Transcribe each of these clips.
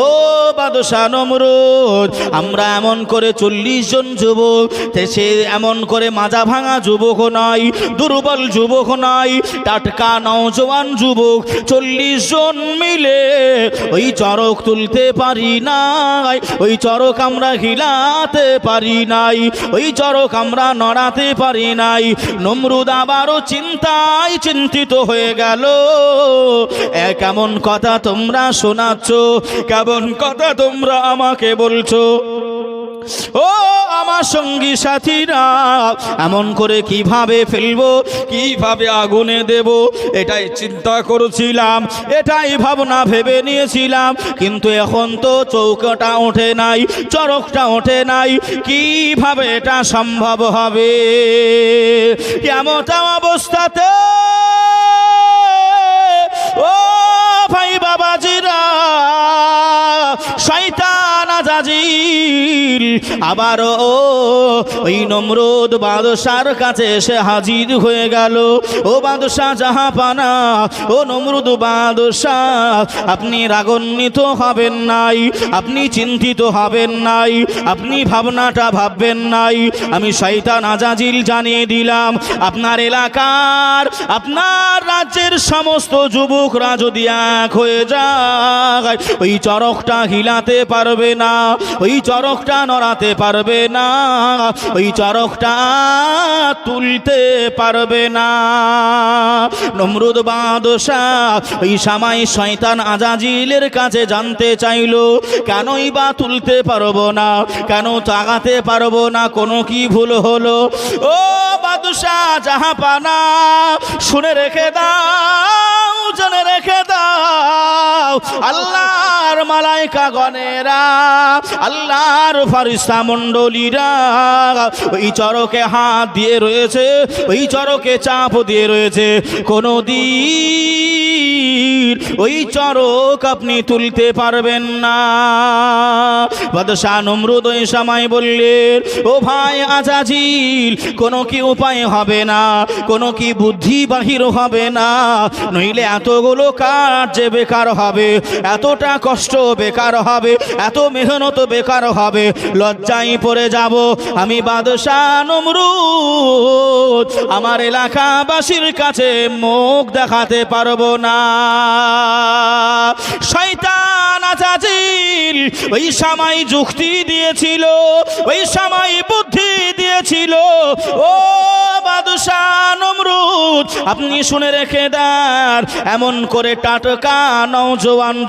ও বাদশাহ নমরুদ আমরা এমন করে চল্লিশ জন যুবক সে এমন করে মাজা ভাঙা যুবক নয় দুর্বল যুবক নয় টাটকা নওজোয়ান যুবক, চল্লিশ জন মিলে ওই চরক তুলতে পারি নাই, ওই চরক আমরা হিলাতে পারি নাই, ওই চরক আমরা নড়াতে পারি নাই। নমরুদ আবারও চিন্তায় চিন্তিত হয়ে গেল কেমন কথা তোমরা শোনাচ্ছ, কেমন কথা তোমরা আমাকে বলছো, ও আমার সঙ্গী সাথীরা, এমন করে কীভাবে ফেলব, কীভাবে আগুনে দেব? এটাই চিন্তা করেছিলাম, এটাই ভাবনা ভেবে নিয়েছিলাম, কিন্তু এখন তো চৌকাটা ওঠে নাই, চরকটা ওঠে নাই, কীভাবে এটা সম্ভব হবে? কেমন অবস্থাতে? ও ভাই বাবাজিরা শয়তান আজাজিল। আবারও ওই নমরুদ বাদশার কাছে এসে হাজির হয়ে গেল। ও বাদশাহ জাহাপানা ও নমরুদ বাদশাহ, আপনি রাগান্বিত হবেন নাই, আপনি চিন্তিত হবেন নাই, আপনি ভাবনাটা ভাববেন নাই। আমি শয়তান আজাজিল জানিয়ে দিলাম, আপনার এলাকার, আপনার রাজ্যের সমস্ত যুবকরা যদি এক হয়ে যায়, ওই চরকটা হিলাতে পারবে না, ওই চরকটা নড়াতে পারবে না, ওই চরকটা তুলতে পারবে না। নমরুদ বাদশাহ ওই সামাই শয়তান আজাজিলের কাছে জানতে চাইলো, কেনই বা তুলতে পারব না, কেন তাগাতে পারব না, কোনো কি ভুল হলো? ও বাদশাহ জাহাপানা শুনে রেখে দাও, জেনে রেখে দাও আল্লাহর মালাইকা গণেরা আল্লাহর ফারিস্তা মণ্ডলীরা, ওই চরকে হাত দিয়ে রয়েছে, ওই চরকে চাপ দিয়ে রয়েছে কোনো দিন ওই চরক আপনি তুলতে পারবেন না। বাদশাহ নমরুদ ওই সময় বললেন, ও ভাই আজাজিল, কোনো কি উপায় হবে না? কোনো কি বুদ্ধি বাহির হবে না? নইলে এতগুলো কাজ যে বেকার হবে, এতটা কষ্ট বেকার হবে, এত মেহনত বেকার হবে, লজ্জায় পড়ে যাব। আমি বাদশাহ নমরুদ, আমার এলাকাবাসীর কাছে মুখ দেখাতে পারব না। শয়তান আজাজিল, ওই সময় যুক্তি দিয়েছিল, ওই সময় বুদ্ধি দিয়েছিল। ও আপনি শুনে রেখে দেন, এমন করে টাটকা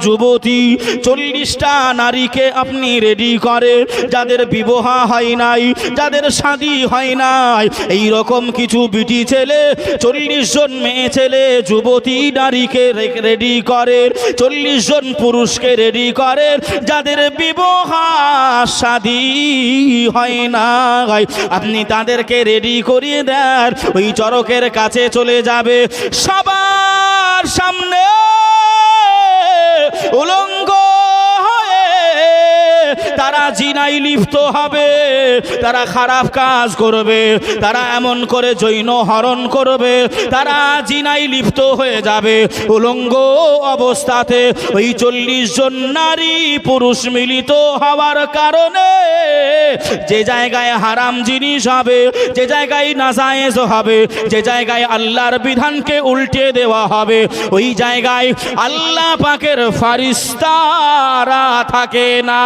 যুবতী চল্লিশটা নারীকে আপনি রেডি করে, যাদের বিবাহ হয় নাই, যাদের শাদি হয় নাই। এই রকম কিছু বিটি ছেলে, চল্লিশ জন মেয়ে ছেলে, যুবতী নারীকে রেডি করে, চল্লিশ জন পুরুষকে রেডি করেন যাদের বিবাহ শাদি হয় না হয়, আপনি তাদেরকে রেডি করিয়ে দেন, ওই চরকের কাছে চলে যাবে। সবার সামনে উলঙ্গ হয়ে তারা জিনাই লিপ্ত হবে, তারা খারাপ কাজ করবে, তারা এমন করে জৈন হরণ করবে, তারা জিনাই লিপ্ত হয়ে যাবে। উলঙ্গ অবস্থাতে ওই চল্লিশ জন নারী পুরুষ মিলিত হওয়ার কারণে যে জায়গায় হারাম জিনিস হবে, যে জায়গায় নাজায়েজ হবে, যে জায়গায় আল্লাহর বিধানকে উল্টে দেওয়া হবে, ওই জায়গায় আল্লাহ পাকের ফারিস্তারা থাকে না।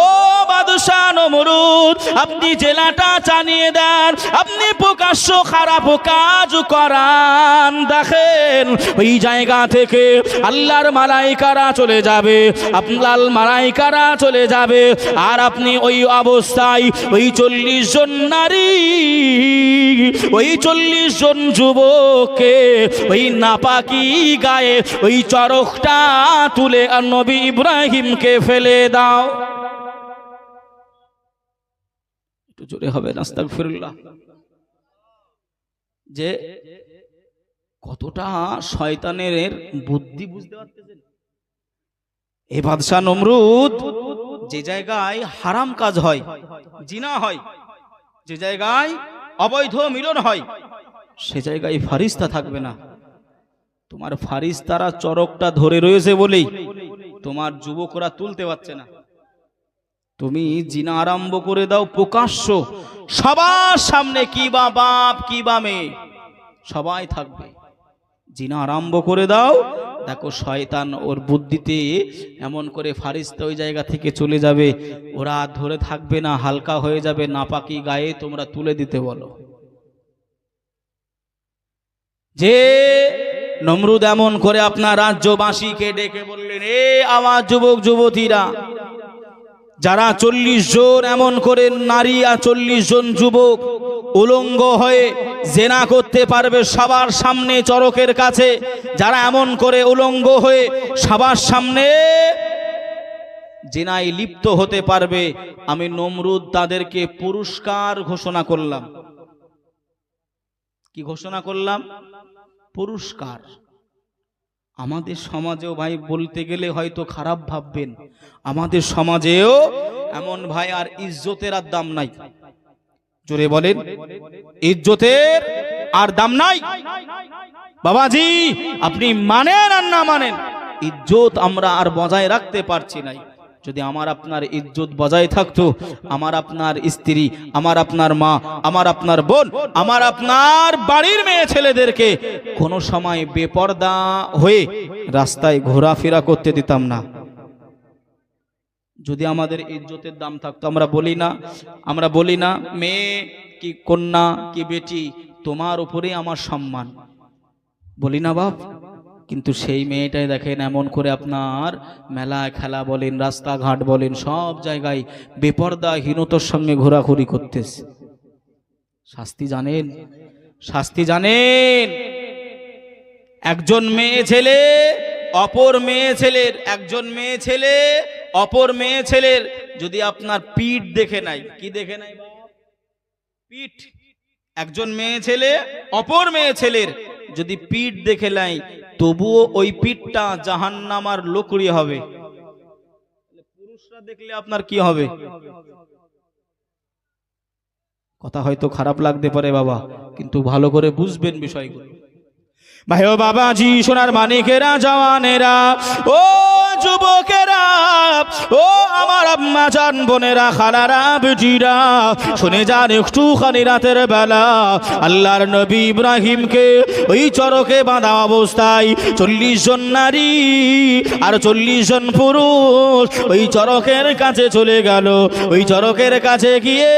ও বাদশাহ নমরুদ, আপনি জেলাটা জানিয়ে দেন, আপনি প্রকাশ্য খারাপ কাজ করান। দেখেন, ওই জায়গা থেকে আল্লাহর মালাইকারা চলে যাবে আপনার মালাইকারা চলে যাবে, আর আপনি ওই অবস্থায় ওই চল্লিশ জন নারী, ওই চল্লিশ জন যুবককে ওই নাপাকি গায়ে ওই চরকটা তুলে নবী ইব্রাহিমকে ফেলে দাও। একটু জোরে হবে নাস্তাক ফিরুল্লাহ যে কতটা শয়তানের বুদ্ধি বুঝতে পারতেছেন। এ বাদশাহ নমরুদ, যে জায়গায় হারাম কাজ হয়, জিনা হয়, যে জায়গায় অবৈধ মিলন হয়, সে জায়গায় ফারিস্তা থাকবে না। তোমার ফারিস্তারা চরকটা ধরে রয়েছে বলেই তোমার যুবকরা তুলতে পারছে না। তুমি জিনা আরম্ভ করে দাও প্রকাশ্য। সবার সামনে কি বা বাপ, কি বা মেয়ে। সবাই থাকবে। জিনা আরম্ভ করে দাও। দেখো শয়তান ওর বুদ্ধিতে এমন করে ফারিস্তা ওই জায়গা থেকে চলে যাবে। ওরা ধরে থাকবে না, হালকা হয়ে যাবে। নাপাকি গায়ে তোমরা তুলে দিতে বলো। যে নমরুদ এমন করে আপনার রাজ্যবাসীকে ডেকে বললেন, এ আমার যুবক, যুবতীরা, যারা চল্লিশ জন এমন করে নারী আর চল্লিশ জন যুবক উলঙ্গ হয়ে জেনা করতে পারবে সবার সামনে চরকের কাছে, যারা এমন করে উলঙ্গ হয়ে সবার সামনে জেনায় লিপ্ত হতে পারবে, আমি নমরুদ তাদেরকে পুরস্কার ঘোষণা করলাম। কি ঘোষণা করলাম? পুরস্কার। আমাদের সমাজেও ভাই বলতে গেলে হয়তো খারাপ ভাববেন, আমাদের সমাজেও এমন ভাই আর ইজ্জতের আর দাম নাই। জোরে বলেন, ইজ্জতের আর দাম নাই। বাবাজি, আপনি মানেন আর না মানেন? ইজ্জত আমরা আর বজায় রাখতে পারছি নাই। যদি আমার আপনার ইজ্জত বজায় থাকতো, আমার আপনার স্ত্রী, আমার আপনার মা, আমার আপনার বোন, আমার আপনার বাড়ির মেয়ে ছেলেদেরকে কোনো সময় বেপর্দা হয়ে রাস্তায় ঘোরাফেরা করতে দিতাম না। যদি আমাদের ইজ্জতের দাম থাকতো, আমরা বলি না, আমরা বলি না, মেয়ে কি কন্যা কি বেটি, তোমার উপরেই আমার সম্মান। বলি না বাপ। কিন্তু সেই মেয়েটাই দেখেন এমন করে আপনার মেলায় খেলা বলেন, রাস্তাঘাট বলেন, সব জায়গায় বেপর্দা হীনতার সঙ্গে ঘোরাঘুরি করতেছে। শাস্তি জানেন? শাস্তি জানেন? একজন মেয়ে ছেলে, অপর মেয়ে ছেলের, একজন মেয়ে ছেলে, অপর মেয়ে ছেলের, যদি আপনার পিঠ দেখে নাই, কি দেখে নাই পিঠ। একজন মেয়ে ছেলে, অপর মেয়ে ছেলের, যদি পিঠ দেখে নাই তবুও ওই পিঠটা জাহান্নামার লুকুরি হবে। পুরুষরা দেখলে আপনার কি হবে? কথা হয়তো খারাপ লাগতে পারে বাবা, কিন্তু ভালো করে বুঝবেন বিষয়গুলো। ভাই ও বাবাজি, সোনার মানিকেরা, জওয়ানেরা, ও যুবকেরা, ও আমার আম্মা জান বোনেরা, খালারা বেটিরা শুনে যান একটুখানি রাতের বেলা। আল্লাহর নবী ইব্রাহিমকে ওই চরকে বাঁধা অবস্থায় চল্লিশ জন নারী আর চল্লিশ জন পুরুষ ওই চরকের কাছে চলে গেল। ওই চরকের কাছে গিয়ে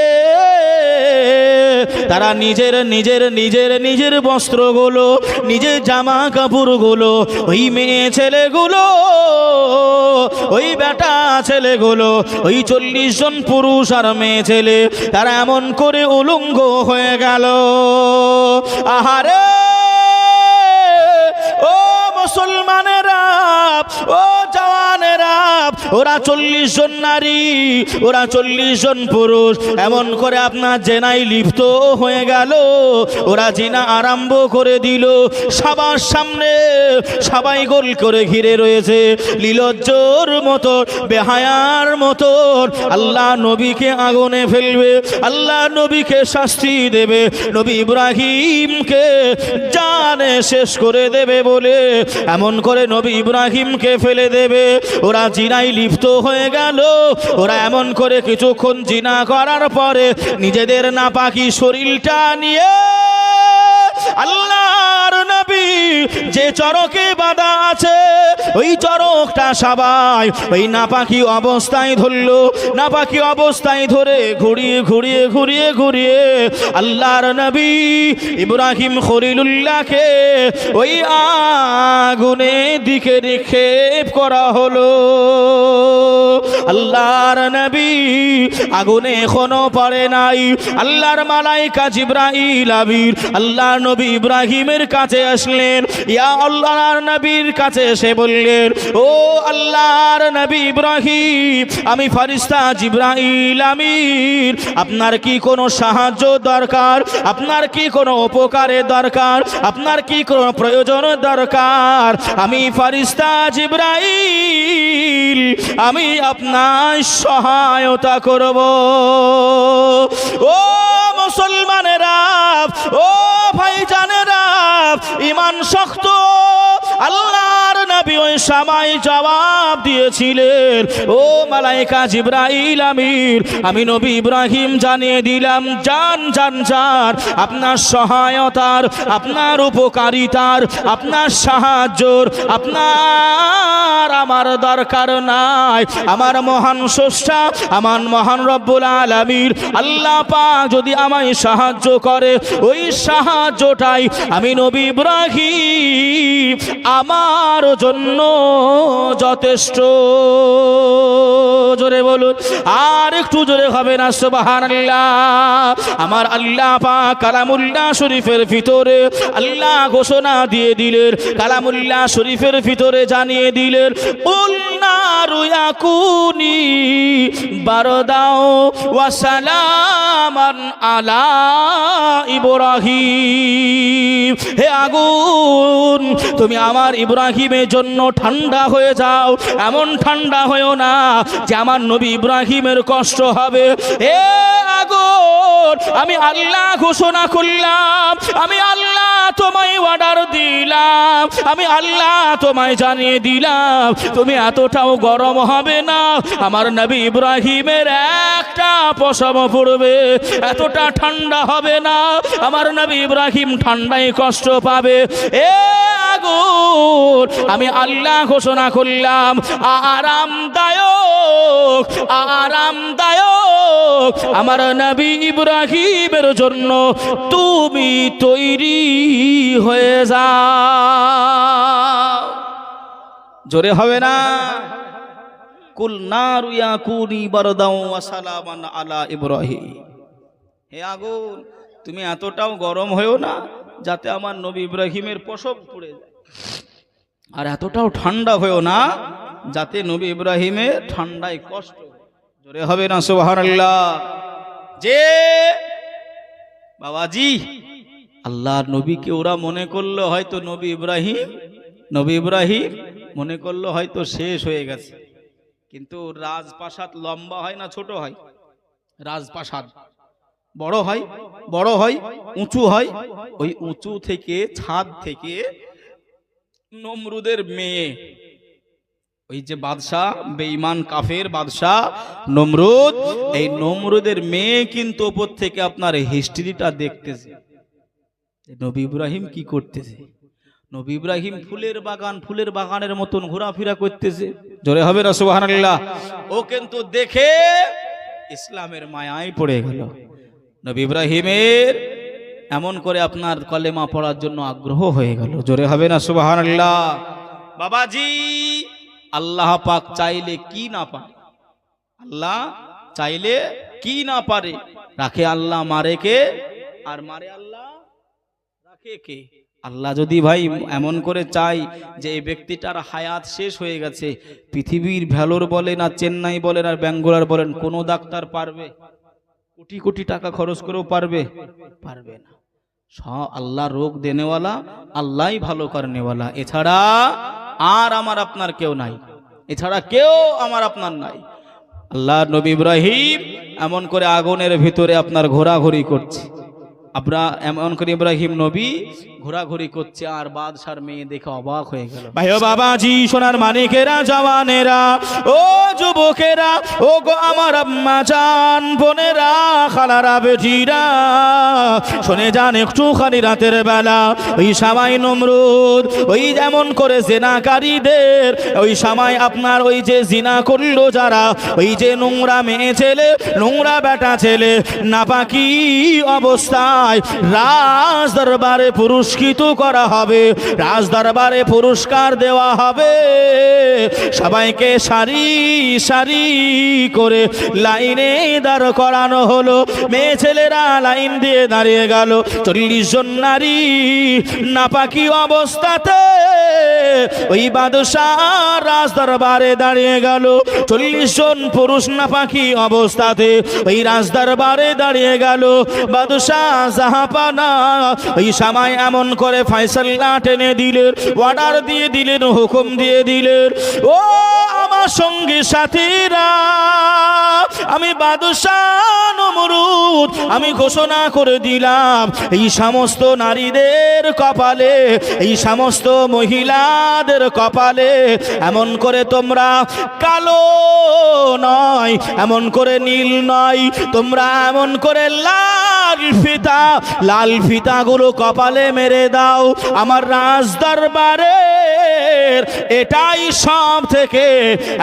তারা নিজের নিজের নিজের নিজের বস্ত্রগুলো, নিজের জামা কাপড়গুলো ওই মেয়ে ছেলেগুলো, ওই বেটা ছেলেগুলো, ওই চল্লিশ জন পুরুষ আর মেয়ে ছেলে, তারা এমন করে উলঙ্গ হয়ে গেল। আহারে! ও মুসলমানেরা, ও ওরা চল্লিশ জন নারী, ওরা চল্লিশ জন পুরুষ। এমন করে আপনার জেনাই লিপ্ত হয়ে গেল। ওরা জিনা আরম্ভ করে দিল। সবার সামনে সবাই গোল করে ঘিরে রয়েছে। লীলজ্জর মতো, বেহায়ার মতো। আল্লাহ নবীকে আগুনে ফেলবে, আল্লাহ নবীকে শাস্তি দেবে। নবী ইব্রাহিমকে জানে শেষ করে দেবে বলে, এমন করে নবী ইব্রাহিমকে ফেলে দেবে। ওরা জিনাই লিপ্ত হয়ে গেল। ওরা এমন করে কিছুক্ষণ জিনা করার পরে নিজেদের না পাখি শরীরটা নিয়ে আল্লাহর যে চরকে বাঁধা আছে, ওই চরকটা সবাই ওই নাপাকি অবস্থায় ধরলো। নাপাকি অবস্থায় ধরে ঘুরিয়ে ঘুরিয়ে ঘুরিয়ে ঘুরিয়ে আল্লাহর নবী ইব্রাহিম খলিলুল্লাহকে ওই আগুনে দিকে নিক্ষেপ করা হলো। আল্লাহর নবী আগুনে এখনও পড়ে নাই। আল্লাহর মালাইকা জিব্রাইল আবির, আল্লাহর নবী ইব্রাহিমের কাছে আসলেন ইয়া আল্লাহর নবীর কাছে এসে বললেন, ও আল্লাহর নবী ইব্রাহিম, আমি ফারিস্তা জিব্রাইল আমির। আপনার কি কোনো সাহায্য দরকার? আপনার কি কোনো উপকারের দরকার? আপনার কি কোনো প্রয়োজন দরকার? আমি ফারিস্তা জিব্রাইল, আমি আপনার সহায়তা করব। ও মুসলমানেরা, ও ভাই জানেরা ইমান শক্ত। ওই সামাই জবাব দিয়েছিলেন। ও মালাইকা জিব্রাইল আমির, আমি নবী ইব্রাহিম জানিয়ে দিলাম, জান জান জান, আপনার সহায়তার, আপনার উপকারিতার, আপনার সাহায্যর, আপনার আমার দরকার নাই। আমার মহান স্রষ্টা, আমার মহান রব্বুল আলামির আল্লাহ পাক যদি আমায় সাহায্য করে, ওই সাহায্যটাই আমি নবী ইব্রাহিম আমার জন্য যথেষ্ট। জোরে বলুন, আর একটু জোরে হবে না, সুবহানাল্লাহ। আমার আল্লাহ পাক কালামুল্লাহ শরীফের ভিতরে আল্লাহ ঘোষণা দিয়ে দিলেন, কালামুল্লাহ শরীফের ভিতরে জানিয়ে দিলেন উল্নারু বারদাও ওয়া সালামান আলা ইব্রাহিম। হে আগুন, তুমি আমার ইব্রাহিমের জন্য ঠান্ডা হয়ে যাও, এমন ঠান্ডা হয়েও না যে আমার নবী ইব্রাহিমের কষ্ট হবে। হে আগুন আমি আল্লাহ ঘোষণা করলাম, আমি আল্লাহ তোমায় অর্ডার দিলাম, আমি আল্লাহ তোমায় জানিয়ে দিলাম, তুমি এতটাও গরম হবে না, আমার নবী ইব্রাহিমের একটা পশম পড়বে, এতটা ঠান্ডা হবে না, আমার নবী ইব্রাহিম ঠান্ডায় কষ্ট পাবে। এ আগুন আমি আল্লাহ ঘোষণা করলাম, আরামদায়ক আরামদায়ক। আমার নবী ইব্রাহিমের জন্য তুমি তৈরি হয়ে যাও। জোরে হবে না? কুল নারু ইয়াকুনি বারদাও ওয়া সালামান আলা ইব্রাহিম। হে আগুন, তুমি এতটাও গরম হয়েও না যাতে আমার নবী ইব্রাহিমের পশম পুড়ে যায়। আর এতটাও ঠান্ডা হয়েও না, যাতে নবী ইব্রাহিমের ঠান্ডায় কষ্ট জোরে হবে না, সুবহানাল্লাহ। যে বাবাজি আল্লাহ নবীকে ওরা মনে করল হয়তো নবী ইব্রাহিম নবী ইব্রাহিম মনে করল হয়তো শেষ হয়ে গেছে। কিন্তু রাজপ্রাসাদ লম্বা হয় না ছোট হয়? রাজপ্রাসাদ বড় হয় বড় হয়, উঁচু হয়। ওই উঁচু থেকে ছাদ থেকে নমরুদের মেয়ে। ওই যে বাদশাহ, বেঈমান কাফের বাদশাহ নমরুদ, এই নমরুদের মেয়ে কিন্তু ওপর থেকে আপনার হিস্ট্রিটা দেখতেছে। নবী ইব্রাহিম কি করতেছে? নবী ইব্রাহিম ফুলের বাগান, ফুলের বাগানের মতন ঘোরাফেরা করতেছে। জোরে হবে না, সুবহানাল্লাহ? ও কিন্তু দেখে ইসলামের মায়ায় পড়ে গেল। নবী ইব্রাহিমের এমন করে আপনার কলেমা পড়ার জন্য আগ্রহ হয়ে গেল। জোরে হবে না? সুবহানাল্লাহ। বাবাজি, আল্লাহ পাক চাইলে কি না পারে? আল্লাহ চাইলে কি না পারে? রাখে আল্লাহ মারে কে? আর মারে আল্লাহ রাখে কে? আল্লাহ যদি ভাই এমন করে চাই যে এই ব্যক্তিটার হায়াত শেষ হয়ে গেছে, পৃথিবীর ভ্যালোর বলেন আর চেন্নাই বলেন আর ব্যাঙ্গালোর বলেন, কোনো ডাক্তার পারবে? কোটি কোটি টাকা খরচ করেও পারবে? পারবে না। আল্লাহ রোগ দেনেওয়ালা আল্লাহ ভালো করেনেওয়ালা এছাড়া আর আমার আপনার কেউ নাই। এছাড়া কেউ আমার আপনার নাই। আল্লাহ নবী ইব্রাহিম এমন করে আগুনের ভিতরে আপনার ঘোরাঘুরি করছে। আমরা এমন করে ইব্রাহিম নবী ঘোরাঘুরি করছে, আর বাদশার মেয়ে দেখে অবাক হয়ে গেল। ভাই ও বাবাজি, সোনার মানিকেরা, জওয়ানেরা, ও যুবকেরা, ও গো আমার আম্মা জান, বোনেরা, খালারা, বেটিরা, শুনে যান একটু খালি রাতের বেলা, ওই সামাই নমরুদ, ওই যেমন করে জেনাকারীদের, ওই সামাই আপনার ওই যে জিনা করল যারা, ওই যে নোংরা মেয়ে ছেলে, নোংরা বেটা ছেলে, নাপাকি অবস্থায় রাজ দরবারে পুরস্কৃত করা হবে। রাজ দরবারে পুরস্কার দেওয়া হবে। সবাইকে সারি সারি করে লাইনে দাঁড় করানো হলো। মেয়ে ছেলেরা লাইন দিয়ে দাঁড়িয়ে গেল। চল্লিশ জন নারী নাপাকি অবস্থাতে ওই বাদশাহ রাজ দরবারে দাঁড়িয়ে গেল। চল্লিশ জন পুরুষ নাপাকি অবস্থাতে ওই রাজ দরবারে দাঁড়িয়ে গেল। বাদশাহ জাহাপানা। ওই সময় এমন করে ফয়সাল্লা টেনে দিলেন অর্ডার দিয়ে দিলেন, হুকুম দিয়ে দিলেন, ও আমার সঙ্গী সাথীরা, আমি বাদশাহ নমরুদ, আমি ঘোষণা করে দিলাম, এই সমস্ত নারীদের কপালে, এই সমস্ত মহিলাদের কপালে, এমন করে তোমরা কালো নয়, এমন করে নীল নয়, তোমরা এমন করে লাল ফিতা লাল ফিতাগুলো কপালে মেরে দাও। আমার রাজ দরবারের এটাই সব থেকে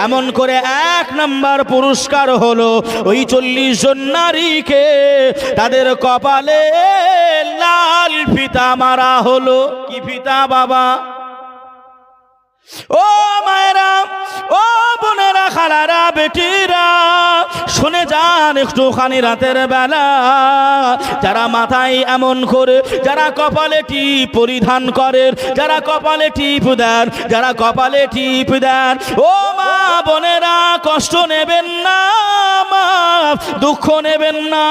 এমন করে এক নাম্বার পুরস্কার হলো ওই চল্লিশ জন নারীকে তাদের কপালে লাল ফিতা মারা হলো। কি ফিতা বাবা? ও মায়েরা, ও বোনেরা, খালারা, বেটিরা, শুনে যান একটুখানি রাতের বেলা। যারা মাথায় এমন করে যারা কপালে টিপ পরিধান করে, যারা কপালে টিপ দেন, যারা কপালে টিপ দেন, ও মা বোনেরা, কষ্ট নেবেন না দুঃখ নেবেন না,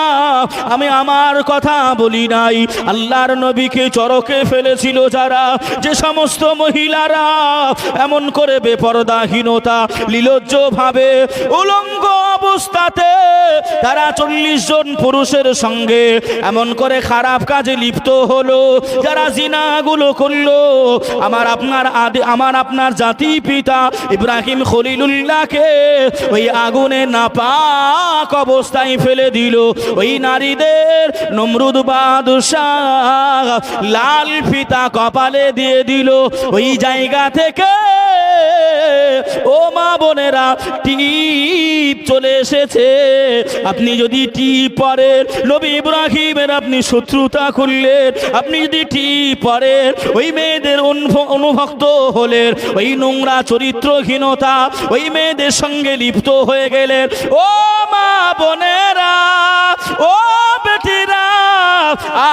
আমি আমার কথা বলি নাই। আল্লাহর নবীকে চরকে ফেলেছিল যারা, যে সমস্ত মহিলারা এমন করে বেপরদাহীনতা লীলজ্জ ভাবে উলঙ্গ অবস্থাতে তারা চল্লিশ জন পুরুষের সঙ্গে এমন করে খারাপ কাজে লিপ্ত হলো, যারা জিনাগুলো করল। আমার আপনার আদি আমার আপনার জাতি পিতা ইব্রাহিম খলিলুল্লাহকে ওই আগুনে নাপাক অবস্থায় ফেলে দিল। ওই নারীদের নমরুদ বাদশাহ লাল ফিতা কপালে দিয়ে দিল। ওই জায়গা থেকে ও মা বোনেরা, টিপ চলে এসেছে। আপনি যদি টিপ পরেন, নবী ইব্রাহিমের আপনি শত্রুতা করলেন। আপনি যদি টিপ পরেন, ওই মেয়েদের অনুভক্ত হলেন। ওই নোংরা চরিত্রহীনতা, ওই মেয়েদের সঙ্গে লিপ্ত হয়ে গেলেন। ও মা বোনেরা, ও বেটিরা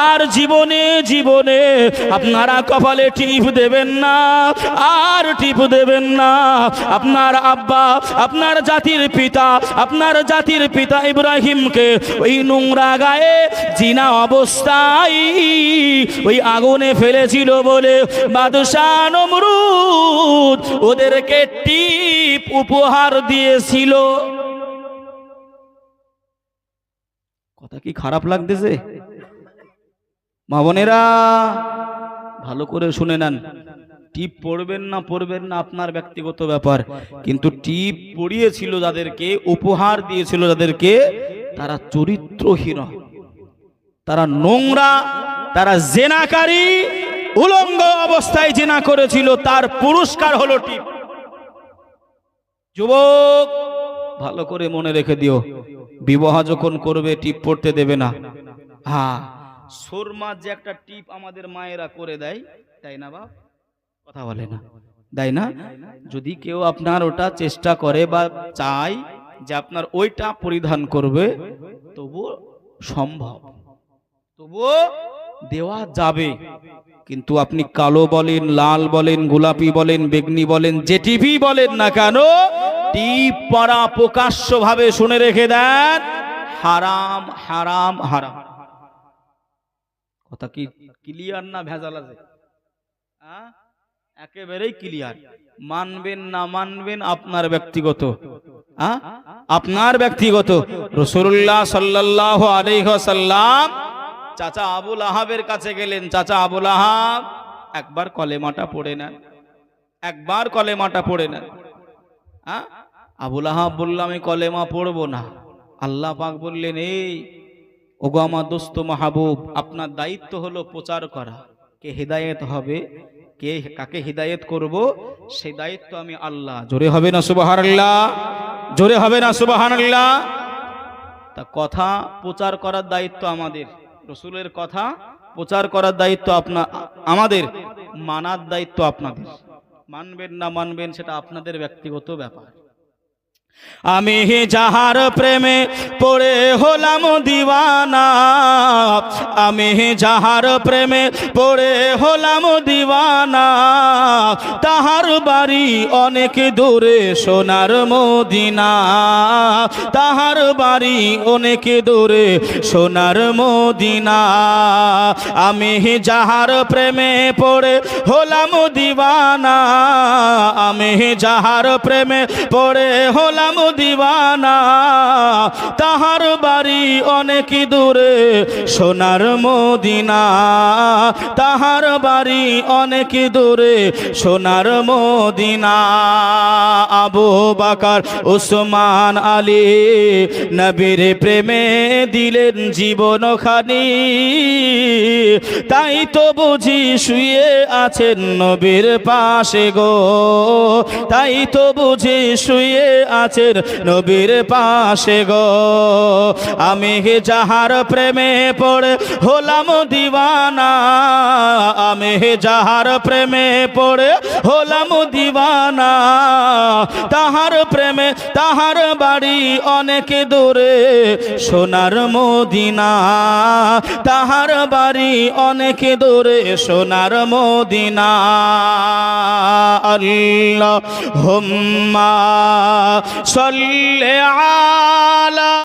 আর জীবনে জীবনে আপনারা কপালে টিপ দেবেন না, আর টিপ দেবেন না। আপনার আব্বা, আপনার জাতির পিতা, আপনার জাতির পিতা ইব্রাহিমকে ওই নোংরা গায়ে জিনা অবস্থায় ওই আগুনে ফেলেছিল বলে বাদশাহ ওদেরকে টিপ উপহার দিয়েছিল। কথা কি খারাপ লাগতেছে? মা বোনেরা, ভালো করে শুনে নেন। টিপ পড়বেন না পড়বেন না, আপনার ব্যক্তিগত ব্যাপার। কিন্তু টিপ পড়িয়েছিল যাদেরকে, উপহার দিয়েছিল যাদেরকে, তারা চরিত্রহীন। তারা নোংরা, তারা জেনাকারী, উলঙ্গ অবস্থায় জেনা করেছিল, তার পুরস্কার হলো টিপ। যুবক, ভালো করে মনে রেখে দিও। বিবাহ যখন করবে, টিপ পড়তে দেবে না। হ্যাঁ। সোরমা যে একটা টিপ আমাদের মায়েরা করে দেয় তাই না বাপ? কথা বলে না। তাই না? যদি কেউ আপনার ওটা চেষ্টা করে বা চায় যে আপনার ওইটা পরিধান করবে তবু সম্ভব। তবুও দেওয়া যাবে। কিন্তু আপনি কালো বলেন লাল বলেন গোলাপি বলেন বেগনি বলেন যে টিভি বলেন না কেন টিপ পরা প্রকাশ্য ভাবে শুনে রেখে দেন হারাম হারাম হারাম। কথা কি ক্লিয়ার না ভেজাল আছে? একেবারেই ক্লিয়ার মানবেন না মানবেন আপনার ব্যক্তিগত? আপনার ব্যক্তিগত। রসুল্লাহ সাল্লাহ আলহ্লাম চাচা আবুল আহাবের কাছে গেলেন। চাচা আবুল আহাব, একবার কলেমাটা পড়ে নেন। একবার কলেমাটা পড়ে নেন। আবুল আহাব বললাম আমি কলেমা পড়ব না। আল্লাহ পাক বললেন, এই ওগো আমার দোস্ত মাহবুব, আপনার দায়িত্ব হলো প্রচার করা। কে হেদায়েত হবে, কে কাকে হিদায়েত করব সেই দায়িত্ব আমি আল্লাহ। জোরে হবে না সুবাহান আল্লাহ জোরে হবে না সুবাহান আল্লাহ তা কথা প্রচার করার দায়িত্ব আমাদের। রসুলের কথা প্রচার করার দায়িত্ব আপনার আমাদের। মানার দায়িত্ব আপনাদের। মানবেন না মানবেন, সেটা আপনাদের ব্যক্তিগত ব্যাপার। আমি যাহার প্রেমে পড়ে হলাম দিওয়ানা, আমি যাহার প্রেমে পড়ে হলাম দিওয়ানা, তাহার বাড়ি অনেক দূরে সোনার মদিনা, তাহার বাড়ি অনেক দূরে সোনার মদিনা, আমি যাহার প্রেমে পড়ে হলাম দিওয়ানা, আমি যাহার প্রেমে পড়ে হলাম হইলাম দিবানা। তাহার বাড়ি অনেক দূরে, সোনার মদিনা। তাহার বাড়ি অনেক দূরে, সোনার Medina. Abu Bakr, Usman Ali নবীর প্রেমে দিলেন জীবন খানি তাই তো বুঝি শুয়ে আছেন নবীর পাশে গো। তাই তো বুঝি শুয়ে আছেন নবীর পাশে গো। আমি যাহার প্রেমে পড়ে হলাম দিওয়ানা। আমি যাহার প্রেমে পড়ে হলাম দিওয়ানা। তাহার প্রেমে তাহার বাড়ি অনেক দূরে সোনার মদিনা। তাহার বাড়ি অনেক দূরে সোনার মদিনা। আল্লাহ হুম্মা সল্লে আলা